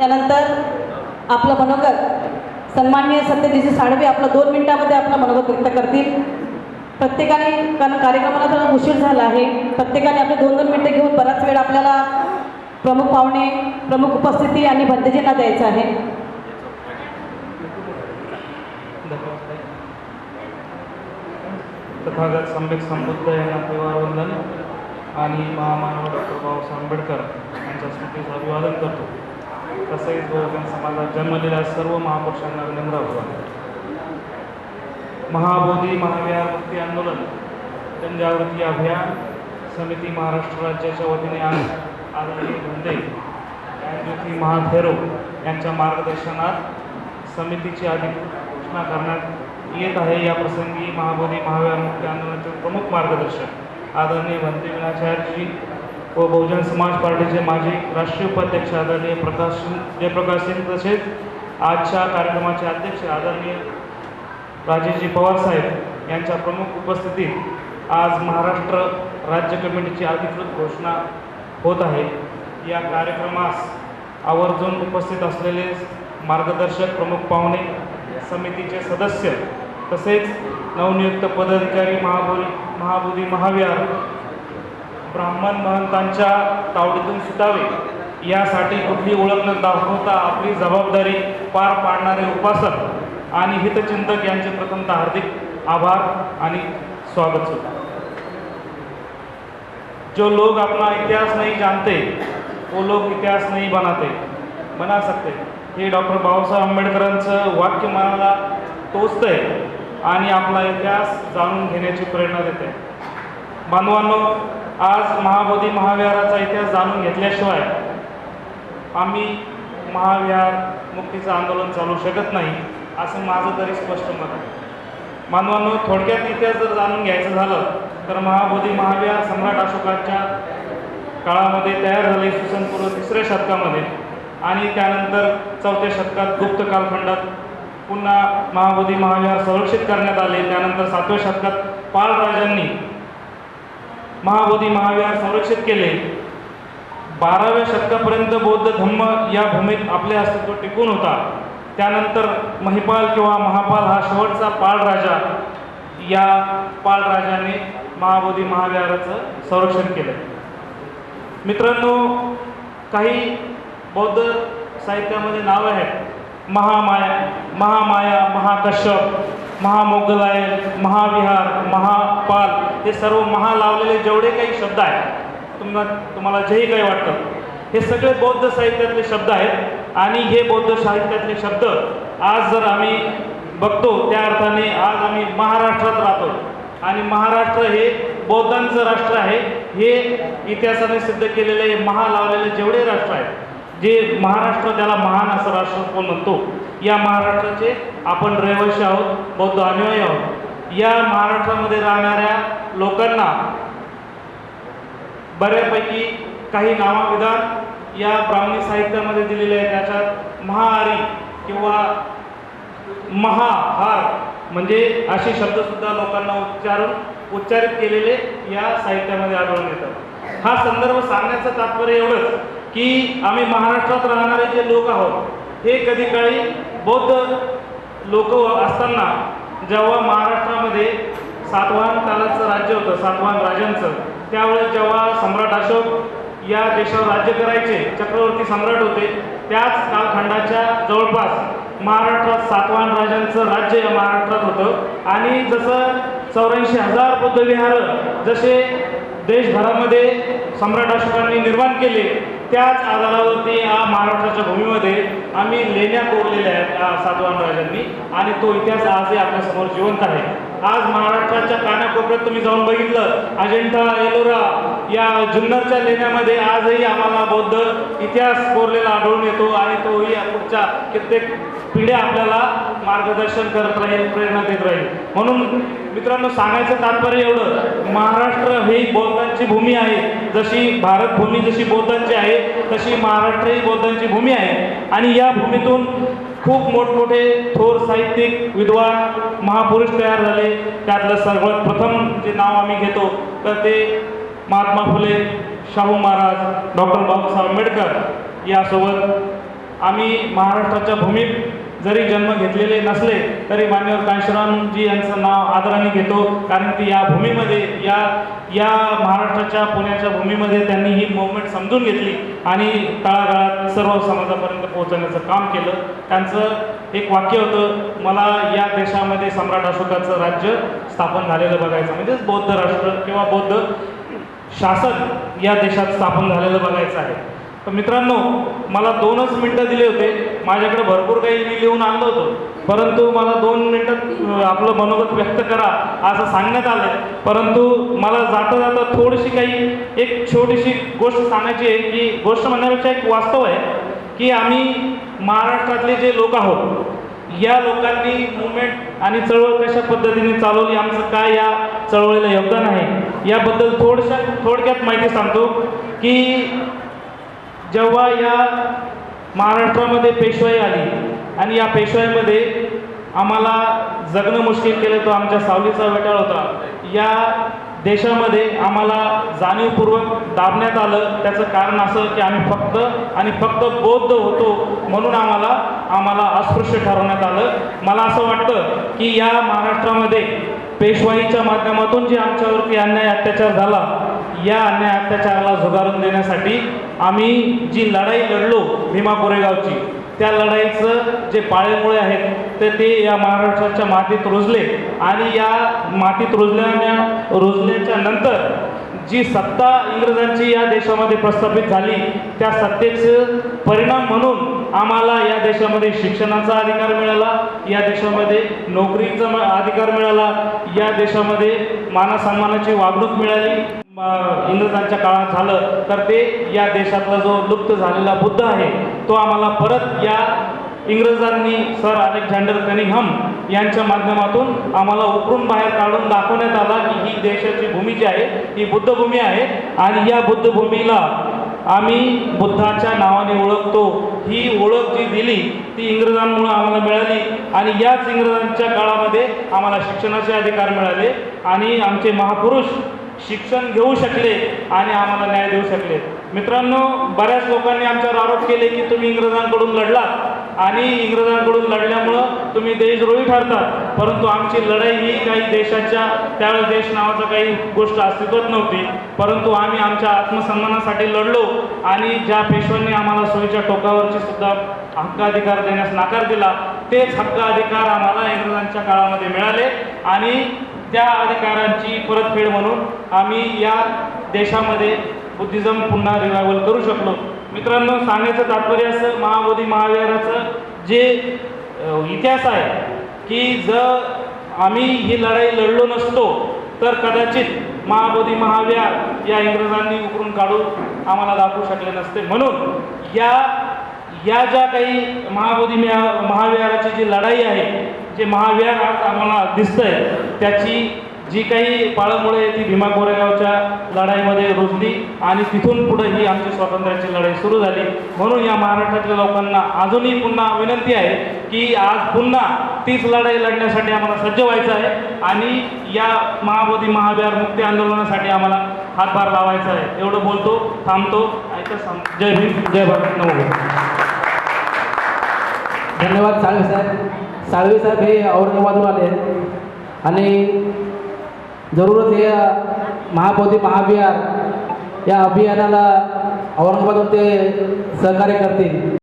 यानंतर आपलं मनोगत सन्माननीय सत्यजित साळवे आपलं दोन मिनिटामध्ये आपलं मनोगत व्यक्त करतील. प्रत्येकाने कारण कार्यक्रमाला थोडा उशीर झाला आहे. प्रत्येकाने आपले दोन दोन मिनटं घेऊन बराच वेळ आपल्याला प्रमुख पाहुणे प्रमुख उपस्थिती आणि भंतेजींना द्यायचं आहे. तथागत सम्यक संबुद्ध यांना अभिवादन आणि महामानव डॉक्टर बाबासाहेब आंबेडकर यांच्या स्मृतीचं अभिवादन करतो. तसेच बहुजन समाजात जन्मलेल्या सर्व महापुरुषांना विनम्र अभिवादन महाबोधी महाविहार मुक्ती आंदोलन जनजागृती अभियान समिती महाराष्ट्र राज्याच्या वतीने आज आदरणीय धंदे ज्योती महाथेरो यांच्या मार्गदर्शनात समितीची अधिकृत घोषणा करण्यात येत आहे. या प्रसंगी महाबोधी महाविहार मुक्ती आंदोलनाचे प्रमुख मार्गदर्शक आदरणीय भंते विनाचार्यजी व बहुजन समाज पार्टीचे माजी राष्ट्रीय उपाध्यक्ष आदरणीय प्रकाश जयप्रकाश सिंग तसेच आजच्या कार्यक्रमाचे अध्यक्ष आदरणीय राजेशजी पवार साहेब यांच्या प्रमुख उपस्थितीत आज महाराष्ट्र राज्य कमिटीची अधिकृत घोषणा होत आहे. या कार्यक्रमास आवर्जून उपस्थित असलेले मार्गदर्शक प्रमुख पाहुणे समितीचे सदस्य तसेच नवनियुक्त पदाधिकारी महाबोधी महाबोधी महाविहार ब्राह्मण महंतांच्या तावडीतून सुटावे. यासाठी कुठली ओळख न दाखवता आपली जबाबदारी पार पाडणारे उपासक आणि हितचिंतक यांचे प्रथमतः हार्दिक आभार आणि स्वागत सुद्धा. जो लोग अपना इतिहास नहीं जानते वो लोग इतिहास नहीं बनाते. बना सकते. हे डॉक्टर बाबासाहेब आंबेडकरांचं वाक्य मनाला टोचतंय आणि आपला इतिहास जाणून घेण्याची प्रेरणा देते बांधवांनो आज महाबोधी महाविहाराचा इतिहास जाणून घेतल्याशिवाय आम्ही महाविहार मुक्तीचं आंदोलन चालू शकत नाही असं माझं तरी स्पष्ट मत आहे. मानवांनो थोडक्यात इतिहास जर जाणून घ्यायचं झालं तर महाबोधी महाविहार सम्राट अशोकाच्या काळामध्ये तयार झाले सुसनपूर्व तिसऱ्या शतकामध्ये आणि त्यानंतर चौथ्या शतकात गुप्त कालखंडात पुन्हा महाबोधी महाविहार संरक्षित करण्यात आले. त्यानंतर सातव्या शतकात पाल राजांनी महाबोधी महाविहार संरक्षित केले. बाराव्या शतकापर्यंत बौद्ध धम्म या भूमीत आपले अस्तित्व टिकून होता. त्यानंतर महिपाल किंवा महापाल हा शेवटचा पाळ राजा या पाळ राजाने महाबोधी महाविहाराचं संरक्षण केलं. मित्रांनो काही बौद्ध साहित्यामध्ये नावं आहेत. महामाया महामाया महाकश्यप महामोगलायन महाविहार महापाल हे सर्व महा लावलेले जेवढे काही शब्द आहेत तुम्हाला तुम्हाला जेही काही वाटतं हे सगळे बौद्ध साहित्यातले शब्द आहेत आणि हे बौद्ध साहित्यातले शब्द आज जर आम्ही बघतो त्या अर्थाने आज आम्ही महाराष्ट्रात राहतो. आणि महाराष्ट्र हे बौद्धांचं राष्ट्र आहे हे इतिहासाने सिद्ध केलेले महा लावलेले जेवढे राष्ट्र आहेत जे महाराष्ट्र त्याला महान असं राष्ट्र म्हणतो या महाराष्ट्राचे आपण रहिवासी आहोत बौद्ध अनुयायी आहोत. या महाराष्ट्रामध्ये राहणाऱ्या लोकांना बऱ्यापैकी काही नामाविधान या ब्राह्मणी साहित्यामध्ये दिलेले आहे त्याच्यात महाआरी किंवा महाहार म्हणजे असे शब्दसुद्धा लोकांना उच्चारून उच्चारित केलेले या साहित्यामध्ये आढळून येतात. हा संदर्भ सांगण्याचं तात्पर्य एवढंच. की आम्ही महाराष्ट्रात राहणारे जे लोक आहोत हे कधी काळी बौद्ध लोक असताना जेव्हा महाराष्ट्रामध्ये सातवाहन कालाचं राज्य होतं सातवाहन राजांचं त्यावेळेस जेव्हा सम्राट अशोक या देशावर राज्य करायचे चक्रवर्ती सम्राट होते त्याच कालखंडाच्या जवळपास महाराष्ट्रात सातवाहन राजांचं राज्य या महाराष्ट्रात होतं. आणि जसं चौऱ्याऐंशी हजार बौद्धविहार जसे देशभरामध्ये सम्राट अशोकांनी निर्माण केले. त्याच आधारावरती या महाराष्ट्राच्या भूमीमध्ये आम्ही लेण्या कोरलेल्या आहेत या राजांनी आणि तो इतिहास आजही आपल्यासमोर जिवंत आहे. आज महाराष्ट्राच्या कानाकोपऱ्यात तुम्ही जाऊन बघितलं. अजिंठा एलोरा या जुन्नरच्या लेण्यामध्ये आजही आम्हाला बौद्ध इतिहास कोरलेला आढळून येतो आणि तोही या पुढच्या कित्येक पिढ्या आपल्याला मार्गदर्शन करत राहील प्रेरणा देत राहील. म्हणून मित्रांनो सांगायचं तात्पर्य एवढं. महाराष्ट्र ही बौद्धांची भूमी आहे. जशी भारत भूमी जशी बौद्धांची आहे तशी महाराष्ट्र ही बौद्धांची भूमी आहे. आणि या भूमीतून खूप मोठमोठे थोर साहित्यिक विद्वान महापुरुष तयार झाले. त्यातलं सर्वात प्रथम जे नाव आम्ही घेतो तर ते महात्मा फुले शाहू महाराज डॉक्टर बाबासाहेब आंबेडकर यासोबत आम्ही महाराष्ट्राच्या भूमीत जरी जन्म घेतलेले नसले तरी मान्यवर कांशीरामजी यांचं नाव आदराने घेतो. कारण की या भूमीमध्ये या या महाराष्ट्राच्या पुण्याच्या भूमीमध्ये त्यांनी ही मुवमेंट समजून घेतली आणि तळागाळात सर्व समाजापर्यंत पोहोचवण्याचं काम केलं. त्यांचं एक वाक्य होतं मला या देशामध्ये सम्राट अशोकाचं राज्य स्थापन झालेलं बघायचं. म्हणजेच बौद्ध राष्ट्र किंवा बौद्ध शासन या देशात स्थापन झालेलं बघायचं आहे. तर मित्रांनो मला दोनच मिनटं दिले होते. माझ्याकडे भरपूर काही मी लिहून आणलं होतं. परंतु मला दोन मिनटात आपलं मनोगत व्यक्त करा असं सांगण्यात आलं परंतु मला जाता जाता थोडीशी काही एक छोटीशी गोष्ट सांगायची आहे की गोष्ट म्हणण्यापेक्षा एक वास्तव आहे की आम्ही महाराष्ट्रातले जे लोक आहोत या लोकांनी मुवमेंट आणि चळवळ कशा पद्धतीने चालवली? आमचं काय या चळवळीला योगदान आहे? याबद्दल थोडशा थोडक्यात माहिती सांगतो की जेव्हा या महाराष्ट्रामध्ये पेशवाई आली आणि या पेशवाईमध्ये आम्हाला जगणं मुश्किल केलं तो आमच्या सावलीचा वेटाळ होता. या देशामध्ये आम्हाला जाणीवपूर्वक दाबण्यात आलं. त्याचं कारण असं की आम्ही फक्त आणि फक्त बौद्ध होतो म्हणून आम्हाला आम्हाला अस्पृश्य ठरवण्यात आलं. मला असं वाटतं की या महाराष्ट्रामध्ये पेशवाईच्या माध्यमातून जे आमच्यावरती अन्याय अत्याचार झाला या अन्याय अत्याचाराला झुगारून देण्यासाठी आम्ही जी लढाई लढलो भीमा कोरेगावची त्या लढाईचं जे पाळेमुळे आहेत तर ते या महाराष्ट्राच्या मातीत रुजले. आणि या मातीत रुजल्याने रुजल्याच्या नंतर जी सत्ता इंग्रजांची या देशामध्ये प्रस्थापित झाली त्या सत्तेचं परिणाम म्हणून आम्हाला या देशामध्ये शिक्षणाचा अधिकार मिळाला या देशामध्ये नोकरीचा म- अधिकार मिळाला या देशामध्ये मानसन्मानाची वागणूक मिळाली. इंग्रजांच्या काळात झालं तर ते या देशातला जो लुप्त झालेला बुद्ध आहे तो आम्हाला परत या इंग्रजांनी सर अलेक्झांडर कनिंगहम यांच्या माध्यमातून आम्हाला उकरून बाहेर काढून दाखवण्यात आला की ही देशाची भूमी जी आहे ही बुद्धभूमी आहे. आणि या बुद्धभूमीला आम्ही बुद्धाच्या नावाने ओळखतो. ही ओळख जी दिली ती इंग्रजांमुळे आम्हाला मिळाली आणि याच इंग्रजांच्या काळामध्ये आम्हाला शिक्षणाचे अधिकार मिळाले आणि आमचे महापुरुष शिक्षण घेऊ शकले आणि आम्हाला न्याय देऊ शकले. मित्रांनो बऱ्याच लोकांनी आमच्यावर आरोप केले की तुम्ही इंग्रजांकडून लढलात. आणि इंग्रजांकडून लढल्यामुळं तुम्ही देशद्रोही ठरतात परंतु आमची लढाई ही काही देशाच्या त्यावेळेस देश नावाचा काही गोष्ट अस्तित्वात नव्हती. परंतु आम्ही आमच्या आत्मसन्मानासाठी लढलो आणि ज्या पेशव्यांनी आम्हाला सोयीच्या टोकावरची सुद्धा हक्क अधिकार देण्यास नाकार दिला तेच हक्क अधिकार आम्हाला इंग्रजांच्या काळामध्ये मिळाले आणि त्या अधिकारांची परतफेड म्हणून आम्ही या देशामध्ये बुद्धिझम पुन्हा रिवायवल करू शकलो. मित्रांनो सांगायचं तात्पर्य असं महाबोधी महाविहाराचं जे इतिहास आहे की जर आम्ही ही लढाई लढलो नसतो तर कदाचित महाबोधी महाविहार या इंग्रजांनी उकरून काढून आम्हाला दाखवू शकले नसते. म्हणून या या ज्या काही महाबोधी महाविहाराची जी लढाई आहे जे महाविहार आज आम्हाला दिसतंय त्याची जी काही पाळंमुळे ती भीमा कोरेगावच्या लढाईमध्ये रुजली आणि तिथून पुढे ही आमची स्वातंत्र्याची लढाई सुरू झाली. म्हणून या महाराष्ट्रातल्या लोकांना अजूनही पुन्हा विनंती आहे की आज पुन्हा तीच लढाई लढण्यासाठी आम्हाला सज्ज व्हायचं आहे आणि या महाबोधी महाविहार मुक्ती आंदोलनासाठी आम्हाला हातभार लावायचा आहे. एवढं बोलतो थांबतो ऐकत सांग जय भीम जय भारत. नमो धन्यवाद साळवे साहेब. साळवे साहेब हे औरंगाबादहून आले आणि जरूरच हे महाबोधी महाविहार या अभियानाला औरंगाबादहून ते सहकार्य करतील.